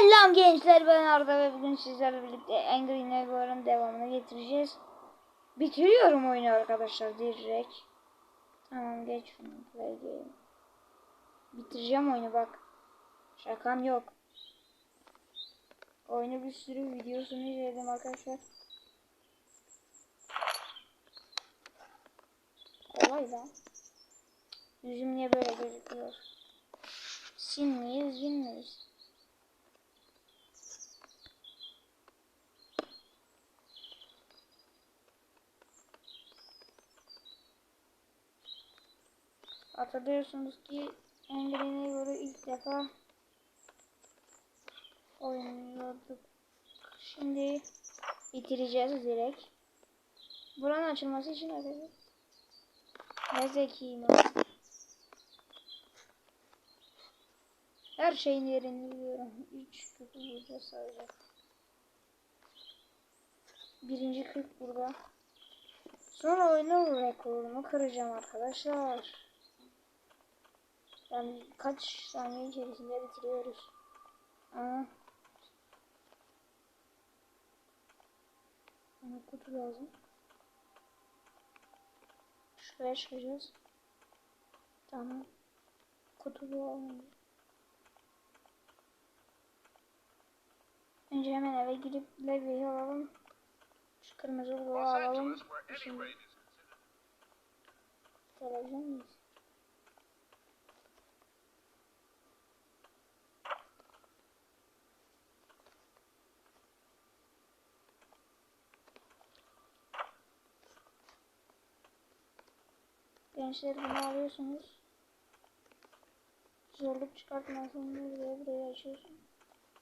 Selam gençler ben Arda ve bugün sizlerle birlikte Angry Neighbor'ın devamını getireceğiz. Bitiriyorum oyunu arkadaşlar direkt. Tamam geç şunu play game. Bitireceğim oyunu bak. Şakam yok. Oyunu bir sürü videosunu izledim arkadaşlar. Kolay lan. Yüzüm niye böyle gözüküyor? Sin miyiz, cin miyiz? Hatırlıyorsunuz ki Angry Neighbor'ı ilk defa oynuyorduk. Şimdi bitireceğiz direkt. Buranın açılması için arayacağız. Ne zekiyim o. Her şeyin yerini biliyorum. 3 kötü bulacağız sadece. Birinci 40 burada. Sonra oyunun rekorunu kıracağım arkadaşlar. Yani kaç saniye içerisinde bitiriyoruz. Aa. Bana kutu lazım. Şuraya çıkacağız. Tamam. Kutu bu olmalı. Önce hemen eve girip levyeyi alalım. Şu kırmızı bloğu alalım. Şimdi televizyon muyuz? Gençler bunu alıyorsunuz. Zorluk çıkartmasın diye burayı açıyorsun.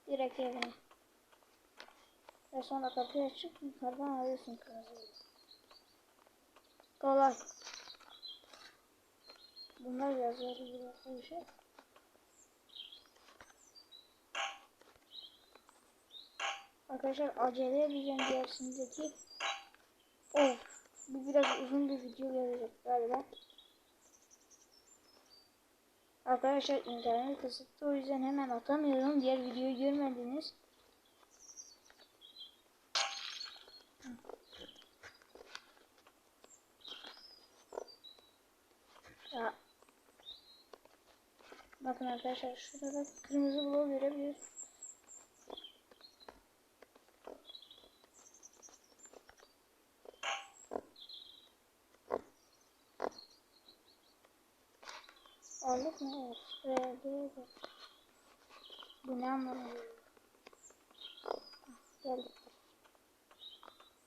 Direkt evine. Ve sonra kapıyı açıp yukarıdan alıyorsun kırmızıyı. Kolay. Bunlar zor bir şey. Arkadaşlar acele edeceğim diğersindeki. Of. Bu biraz uzun bir video gelecek galiba. Arkadaşlar internet kısıtlı o yüzden hemen atamıyorum. Diğer videoyu görmediniz. Ya. Bakın arkadaşlar şurada da kırmızı bloğu görebiliyorsunuz. Mı? Evet. Şuraya. Bu ne? Ah, Geldik.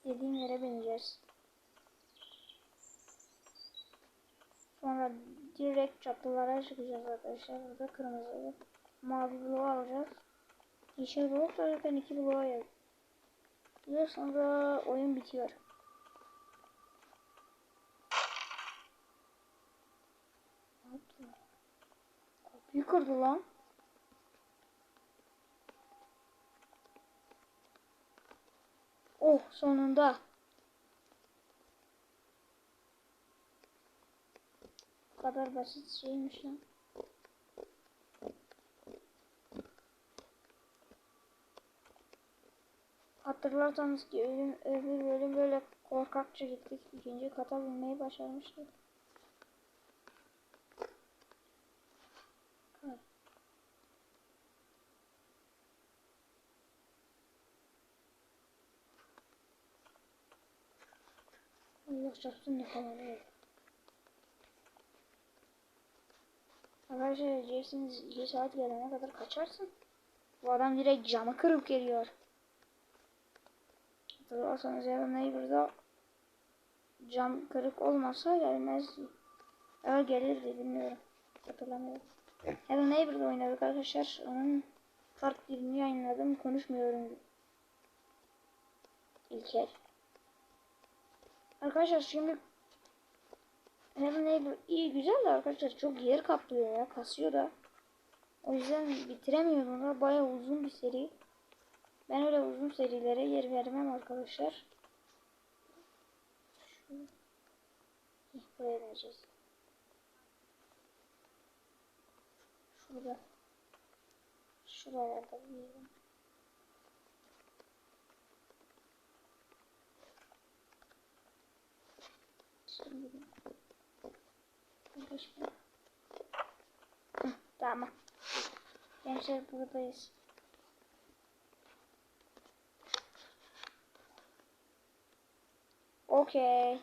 Dediğim yere bineceğiz. Sonra direkt çatılara çıkacağız arkadaşlar. Burada kırmızı mavi bloğu alacağız. Yeşil blok da zaten iki bloğa. Ve sonra oyun bitiyor. Ne yaptı? Kırdı lan. Oh sonunda. Bu kadar basit şeymiş lan. Hatırlarsanız ki ölüm, öbür bölüm böyle korkakça gittik. İkinci kata binmeyi başarmıştık. Allah çarpsın kamerayı. Arkadaşlar Jason saat gelene kadar kaçarsın. Bu adam direkt camı kırıp geliyor. Hatırlarsanız Evan Neighbor'da cam kırık olmasa gelmezdi. Eğer gelirdi bilmiyorum. Hatırlamıyorum. Evan Neighbor'da oynadık arkadaşlar. Onun part birini yayınladım. Konuşmuyorum. İlker. Arkadaşlar şimdi Heaven Neighbor iyi güzel de arkadaşlar çok yer kaplıyor ya kasıyor da. O yüzden bitiremiyorum da bayağı uzun bir seri. Ben öyle uzun serilere yer vermem arkadaşlar. Şu... Buraya vereceğiz. Şurada. Şuralarda bir yerim. Tamam. Gençler buradayız. Okey.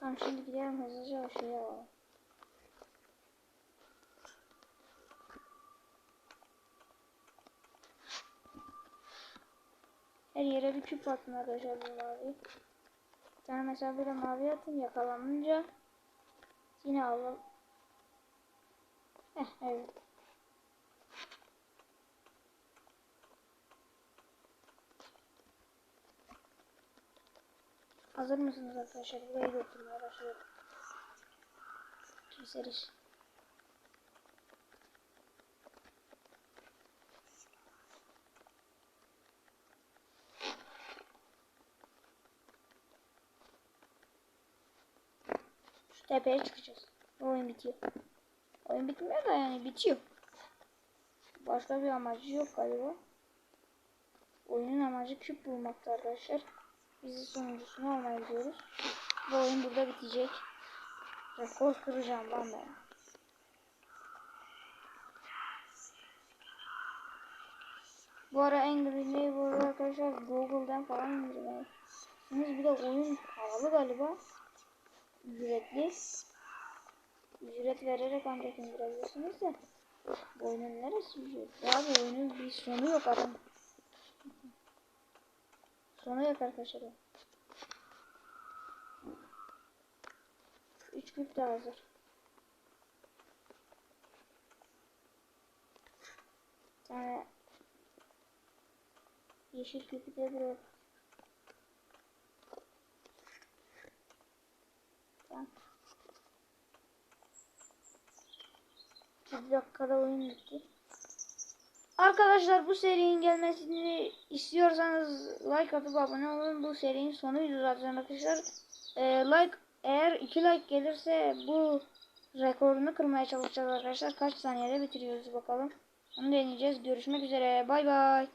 Tamam şimdi gidelim hızlıca o şeyi alalım. Her yere bir küp atın arkadaşlar bu. Mesela böyle mavi atın yakalanınca yine alalım. Heh evet. Hazır mısınız arkadaşlar? Burayı doldurmaya başlıyorum. Keseriz. Tepeye çıkacağız. Oyun bitiyor. Oyun bitmiyor da yani bitiyor. Başka bir amacı yok galiba. Oyunun amacı küp bulmakta arkadaşlar. Biz de sonuncusunu almaya gidiyoruz. Bu oyun burada bitecek. Rekor kıracağım lan ben. Bu ara Angry Neighbor arkadaşlar Google'dan falan indirmeyi. Yalnız bir de oyun pahalı galiba. Ücretli. Ücret vererek ancak indirebilirsiniz de. Oyunun neresi ücretli? Abi oyunun bir sonu yok adam. Sonu yok arkadaşlar. Üç küp de hazır. Tane yeşil küpü de buraya. Tamam. 7 dakikada oyun bitti. Arkadaşlar bu serinin gelmesini istiyorsanız like atıp abone olun. Bu serinin sonuydu zaten arkadaşlar. Ee, like eğer 2 like gelirse bu rekorunu kırmaya çalışacağız arkadaşlar. Kaç saniyede bitiriyoruz bakalım. Onu deneyeceğiz. Görüşmek üzere. Bay bay.